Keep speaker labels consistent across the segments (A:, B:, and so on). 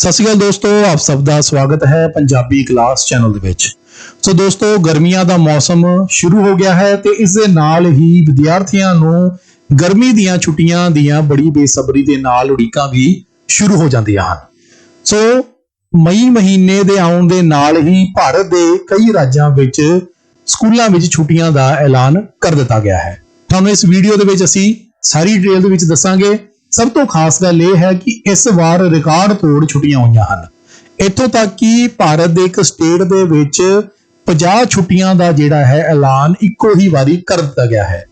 A: ਸਤਿ ਸ਼੍ਰੀ ਅਕਾਲ ਦੋਸਤੋ, ਆਪ ਸਭ ਦਾ ਸਵਾਗਤ ਹੈ ਪੰਜਾਬੀ ਕਲਾਸ ਚੈਨਲ ਦੇ ਵਿੱਚ। ਸੋ ਦੋਸਤੋ, ਗਰਮੀਆਂ ਦਾ ਮੌਸਮ ਸ਼ੁਰੂ ਹੋ ਗਿਆ ਹੈ ਤੇ ਇਸ ਦੇ ਨਾਲ ਹੀ ਵਿਦਿਆਰਥੀਆਂ ਨੂੰ ਗਰਮੀ ਦੀਆਂ ਛੁੱਟੀਆਂ ਦੀਆਂ ਬੜੀ ਬੇਸਬਰੀ ਦੇ ਨਾਲ ਉਡੀਕਾਂ ਵੀ ਸ਼ੁਰੂ ਹੋ ਜਾਂਦੀਆਂ ਹਨ। ਸੋ ਮਈ ਮਹੀਨੇ ਦੇ ਆਉਣ ਦੇ ਨਾਲ ਹੀ ਭਾਰਤ ਦੇ ਕਈ ਰਾਜਾਂ ਵਿੱਚ ਸਕੂਲਾਂ ਵਿੱਚ ਛੁੱਟੀਆਂ ਦਾ ਐਲਾਨ ਕਰ ਦਿੱਤਾ ਗਿਆ ਹੈ। ਤੁਹਾਨੂੰ ਇਸ ਵੀਡੀਓ ਦੇ ਵਿੱਚ ਅਸੀਂ ਸਾਰੀ ਡਿਟੇਲ ਦੇ ਵਿੱਚ ਦੱਸਾਂਗੇ। ਸਭ ਤੋਂ ਖਾਸ ਗੱਲ ਇਹ ਹੈ ਕਿ ਇਸ ਵਾਰ ਰਿਕਾਰਡ ਤੋੜ ਛੁੱਟੀਆਂ ਹੋਈਆਂ ਹਨ। ਇੱਥੋਂ ਤੱਕ ਕਿ ਭਾਰਤ ਦੇ ਇੱਕ ਸਟੇਟ ਦੇ ਵਿੱਚ 50 ਛੁੱਟੀਆਂ ਦਾ ਜਿਹੜਾ ਹੈ ਐਲਾਨ ਇੱਕੋ ਹੀ ਵਾਰੀ ਕਰ ਦਿੱਤਾ ਗਿਆ ਹੈ।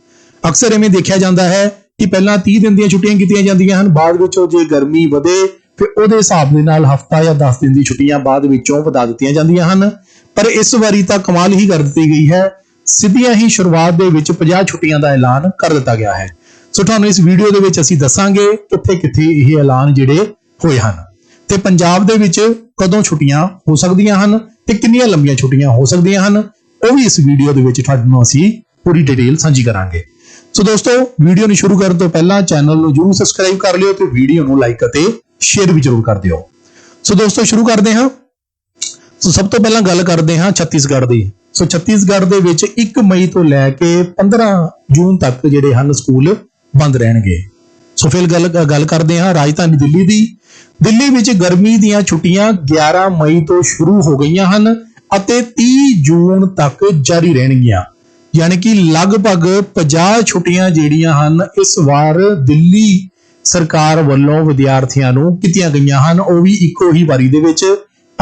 A: ਅਕਸਰ ਐਵੇਂ ਦੇਖਿਆ ਜਾਂਦਾ ਹੈ ਕਿ ਪਹਿਲਾਂ 30 ਦਿਨ ਦੀਆਂ ਛੁੱਟੀਆਂ ਕੀਤੀਆਂ ਜਾਂਦੀਆਂ ਹਨ, ਬਾਅਦ ਵਿੱਚੋਂ ਜੇ ਗਰਮੀ ਵਧੇ, ਫਿਰ ਉਹਦੇ ਹਿਸਾਬ ਦੇ ਨਾਲ ਹਫਤਾ ਜਾਂ 10 ਦਿਨ ਦੀ ਛੁੱਟੀਆਂ ਬਾਅਦ ਵਿੱਚੋਂ ਵਧਾ ਦਿੱਤੀਆਂ ਜਾਂਦੀਆਂ ਹਨ। ਪਰ ਇਸ ਵਾਰੀ ਤਾਂ ਕਮਾਲ ਹੀ ਕਰ ਦਿੱਤੀ ਗਈ ਹੈ। ਸਿੱਧੀਆਂ ਹੀ ਸ਼ੁਰੂਆਤ ਦੇ ਵਿੱਚ 50 ਛੁੱਟੀਆਂ ਦਾ ਐਲਾਨ ਕਰ ਦਿੱਤਾ ਗਿਆ ਹੈ। ਸੋ ਤੁਹਾਨੂੰ ਇਸ ਵੀਡੀਓ ਦੇ ਵਿੱਚ ਅਸੀਂ ਦੱਸਾਂਗੇ ਕਿੱਥੇ ਕਿੱਥੇ ਇਹ ਐਲਾਨ ਜਿਹੜੇ ਹੋਏ ਹਨ। ਤੇ ਪੰਜਾਬ ਦੇ ਵਿੱਚ ਕਦੋਂ ਛੁੱਟੀਆਂ ਹੋ ਸਕਦੀਆਂ ਹਨ ਤੇ ਕਿੰਨੀਆਂ ਲੰਬੀਆਂ ਛੁੱਟੀਆਂ ਹੋ ਸਕਦੀਆਂ ਹਨ, ਉਹ ਵੀ ਇਸ ਵੀਡੀਓ ਦੇ ਵਿੱਚ ਤੁਹਾਨੂੰ ਅਸੀਂ ਪੂਰੀ ਡਿਟੇਲ ਸਾਂਝੀ ਕਰਾਂਗੇ। ਸੋ ਦੋਸਤੋ ਵੀਡੀਓ ਨੂੰ ਸ਼ੁਰੂ ਕਰਨ ਤੋਂ ਪਹਿਲਾਂ ਚੈਨਲ ਨੂੰ ਜਰੂਰ ਸਬਸਕ੍ਰਾਈਬ ਕਰ ਲਿਓ ਤੇ ਵੀਡੀਓ ਨੂੰ ਲਾਈਕ ਅਤੇ ਸ਼ੇਅਰ ਵੀ ਜਰੂਰ ਕਰ ਦਿਓ। ਸੋ ਦੋਸਤੋ, ਸ਼ੁਰੂ ਕਰਦੇ ਹਾਂ। ਸੋ ਸਭ ਤੋਂ ਪਹਿਲਾਂ ਗੱਲ ਕਰਦੇ ਹਾਂ ਛੱਤੀਸਗੜ੍ਹ ਦੀ। ਸੋ ਛੱਤੀਸਗੜ੍ਹ ਦੇ ਵਿੱਚ 1 ਮਈ ਤੋਂ ਲੈ ਕੇ 15 ਜੂਨ ਤੱਕ ਜਿਹੜੇ ਹਨ ਸਕੂਲ ਬੰਦ ਰਹਿਣਗੇ। ਸੋ ਫਿਰ ਗੱਲ ਗੱਲ ਕਰਦੇ ਹਾਂ ਰਾਜਧਾਨੀ ਦਿੱਲੀ ਦੀ। ਦਿੱਲੀ ਵਿੱਚ ਗਰਮੀ ਦੀਆਂ ਛੁੱਟੀਆਂ 11 ਮਈ ਤੋਂ ਸ਼ੁਰੂ ਹੋ ਗਈਆਂ ਹਨ ਅਤੇ 30 ਜੂਨ ਤੱਕ ਜਾਰੀ ਰਹਿਣਗੀਆਂ। ਯਾਨੀ ਕਿ ਲਗਭਗ 50 ਛੁੱਟੀਆਂ ਜਿਹੜੀਆਂ ਹਨ, ਇਸ ਵਾਰ ਦਿੱਲੀ ਸਰਕਾਰ ਵੱਲੋਂ ਵਿਦਿਆਰਥੀਆਂ ਨੂੰ ਕੀਤੀਆਂ ਗਈਆਂ ਹਨ। ਉਹ ਵੀ ਇੱਕੋ ਹੀ ਵਾਰੀ ਦੇ ਵਿੱਚ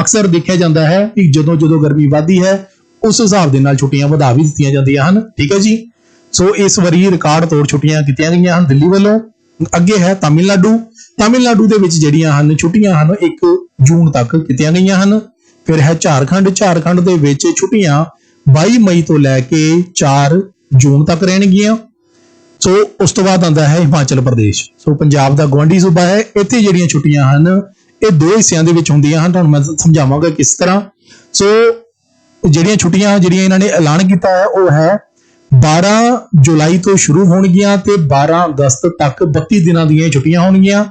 A: ਅਕਸਰ ਦੇਖਿਆ ਜਾਂਦਾ ਹੈ ਕਿ ਜਦੋਂ ਜਦੋਂ ਗਰਮੀ ਵਧਦੀ ਹੈ, ਉਸ ਹਿਸਾਬ ਦੇ ਨਾਲ ਛੁੱਟੀਆਂ ਵਧਾ ਵੀ ਦਿੱਤੀਆਂ ਜਾਂਦੀਆਂ ਹਨ। ਠੀਕ ਹੈ ਜੀ? ਸੋ ਇਸ ਵਾਰੀ ਰਿਕਾਰਡ ਤੋੜ ਛੁੱਟੀਆਂ ਕੀਤੀਆਂ ਗਈਆਂ ਹਨ ਦਿੱਲੀ ਵੱਲੋਂ। ਅੱਗੇ ਹੈ ਤਾਮਿਲਨਾਡੂ। ਤਾਮਿਲਨਾਡੂ ਦੇ ਵਿੱਚ ਜਿਹੜੀਆਂ ਹਨ, ਛੁੱਟੀਆਂ ਹਨ 1 ਜੂਨ ਤੱਕ ਕੀਤੀਆਂ ਗਈਆਂ ਹਨ। ਫਿਰ ਹੈ ਝਾਰਖੰਡ। ਝਾਰਖੰਡ ਦੇ ਵਿੱਚ ਛੁੱਟੀਆਂ 22 ਮਈ ਤੋਂ ਲੈ ਕੇ 4 ਜੂਨ ਤੱਕ ਰਹਿਣਗੀਆਂ। ਸੋ ਉਸ ਤੋਂ ਬਾਅਦ ਆਉਂਦਾ ਹੈ ਹਿਮਾਚਲ ਪ੍ਰਦੇਸ਼। ਸੋ ਪੰਜਾਬ ਦਾ ਗਵਾਂਢੀ ਸੂਬਾ ਹੈ। ਇੱਥੇ ਜਿਹੜੀਆਂ ਛੁੱਟੀਆਂ ਹਨ, ਇਹ ਦੋ ਹਿੱਸਿਆਂ ਦੇ ਵਿੱਚ ਹੁੰਦੀਆਂ ਹਨ। ਤੁਹਾਨੂੰ ਮੈਂ ਸਮਝਾਵਾਂਗਾ ਕਿਸ ਤਰ੍ਹਾਂ। ਸੋ ਜਿਹੜੀਆਂ ਛੁੱਟੀਆਂ, ਜਿਹੜੀਆਂ ਇਹਨਾਂ ਨੇ ਐਲਾਨ ਕੀਤਾ ਹੈ, ਉਹ ਹੈ 12 ਜੁਲਾਈ ਤੋਂ ਸ਼ੁਰੂ ਹੋਣਗੀਆਂ ਤੇ 12 ਅਗਸਤ ਤੱਕ 32 ਦਿਨਾਂ ਦੀਆਂ ਛੁੱਟੀਆਂ ਹੋਣਗੀਆਂ।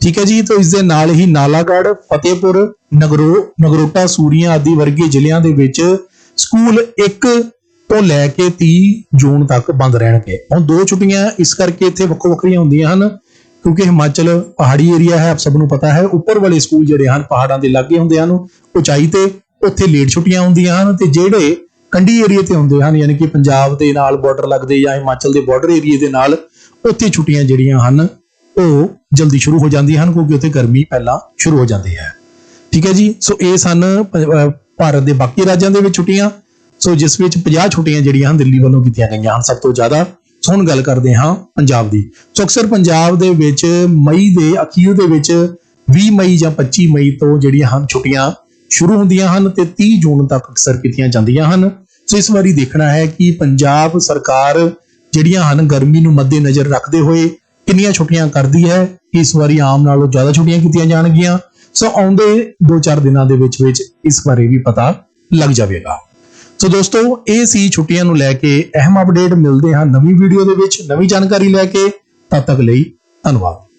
A: ਠੀਕ ਹੈ ਜੀ, ਤਾਂ ਇਸ ਦੇ ਨਾਲ ਹੀ ਨਾਲਾਗੜ੍ਹ, ਫਤਿਹਪੁਰ, ਨਗਰੋ, ਨਗਰੋਟਾ, ਸੂਰੀਆਂ ਆਦਿ ਵਰਗੇ ਜ਼ਿਲ੍ਹਿਆਂ ਦੇ ਵਿੱਚ ਸਕੂਲ 1 ਤੋਂ ਲੈ ਕੇ 30 ਜੂਨ ਤੱਕ ਬੰਦ ਰਹਿਣਗੇ। ਹੁਣ ਦੋ ਛੁੱਟੀਆਂ ਇਸ ਕਰਕੇ ਇੱਥੇ ਵੱਖੋ ਵੱਖਰੀਆਂ ਹੁੰਦੀਆਂ ਹਨ, ਕਿਉਂਕਿ ਹਿਮਾਚਲ ਪਹਾੜੀ ਏਰੀਆ ਹੈ, ਆਪ ਸਭ ਨੂੰ ਪਤਾ ਹੈ, ਉੱਪਰ ਵਾਲੇ ਸਕੂਲ ਜਿਹੜੇ ਹਨ, ਪਹਾੜਾਂ ਦੇ ਲਾਗੇ ਹੁੰਦੇ ਹਨ, ਉਚਾਈ ਤੇ ਉੱਥੇ ਲੇਟ ਛੁੱਟੀਆਂ ਹੁੰਦੀਆਂ ਹਨ ਤੇ ਜਿਹੜੇ ਕੰਢੀ ਏਰੀਆ ਤੇ ਹੁੰਦੇ ਹਨ, ਯਾਨੀ ਕਿ ਪੰਜਾਬ ਦੇ ਨਾਲ ਬਾਰਡਰ ਲੱਗਦੇ ਜਾਂ ਹਿਮਾਚਲ ਦੇ ਬਾਰਡਰ ਏਰੀਆ ਦੇ ਨਾਲ ਉੱਥੇ ਛੁੱਟੀਆਂ ਜਿਹੜੀਆਂ ਹਨ, ਉਹ ਜਲਦੀ ਸ਼ੁਰੂ ਹੋ ਜਾਂਦੀਆਂ ਹਨ ਕਿਉਂਕਿ ਉੱਥੇ ਗਰਮੀ ਪਹਿਲਾਂ ਸ਼ੁਰੂ ਹੋ ਜਾਂਦੀ ਹੈ। ਠੀਕ ਹੈ ਜੀ? ਸੋ ਇਹ ਸਨ ਭਾਰਤ ਦੇ ਬਾਕੀ ਰਾਜਾਂ ਦੇ ਵਿੱਚ ਛੁੱਟੀਆਂ। ਸੋ ਜਿਸ ਵਿੱਚ 50 ਛੁੱਟੀਆਂ ਜਿਹੜੀਆਂ ਹਨ, ਦਿੱਲੀ ਵੱਲੋਂ ਕੀਤੀਆਂ ਗਈਆਂ ਹਨ, ਸਭ ਤੋਂ ਜ਼ਿਆਦਾ। ਸੋ ਹੁਣ ਗੱਲ ਕਰਦੇ ਹਾਂ ਪੰਜਾਬ ਦੀ। ਸੋ ਅਕਸਰ ਪੰਜਾਬ ਦੇ ਵਿੱਚ ਮਈ ਦੇ, ਅਖੀਰ ਦੇ ਵਿੱਚ 20 ਮਈ ਜਾਂ 25 ਮਈ ਤੋਂ ਜਿਹੜੀਆਂ ਹਨ ਛੁੱਟੀਆਂ ਸ਼ੁਰੂ ਹੁੰਦੀਆਂ ਹਨ ਤੇ 30 ਜੂਨ ਤੱਕ ਅਕਸਰ ਕੀਤੀਆਂ ਜਾਂਦੀਆਂ ਹਨ। ਸੋ ਇਸ ਵਾਰੀ ਦੇਖਣਾ ਹੈ ਕਿ ਪੰਜਾਬ ਸਰਕਾਰ ਜਿਹੜੀਆਂ ਹਨ, ਗਰਮੀ ਨੂੰ ਮੱਦੇਨਜ਼ਰ ਰੱਖਦੇ ਹੋਏ ਕਿੰਨੀਆਂ ਛੁੱਟੀਆਂ ਕਰਦੀ ਹੈ, ਇਸ ਵਾਰੀ ਆਮ ਨਾਲੋਂ ਜ਼ਿਆਦਾ ਛੁੱਟੀਆਂ ਕੀਤੀਆਂ ਜਾਣਗੀਆਂ। ਸੋ ਆਉਂਦੇ 2-4 ਦਿਨਾਂ ਦੇ ਵਿੱਚ ਵਿੱਚ ਇਸ ਬਾਰੇ ਵੀ ਪਤਾ ਲੱਗ ਜਾਵੇਗਾ। ਸੋ ਦੋਸਤੋ, ਇਹ ਸੀ ਛੁੱਟੀਆਂ ਨੂੰ ਲੈ ਕੇ ਅਹਿਮ ਅਪਡੇਟ ਮਿਲਦੇ ਹਾਂ ਨਵੀਂ ਵੀਡੀਓ ਦੇ ਵਿੱਚ। ਨਵੀਂ ਜਾਣਕਾਰੀ ਲੈ ਕੇ ਤਦ ਤੱਕ ਲਈ ਧੰਨਵਾਦ।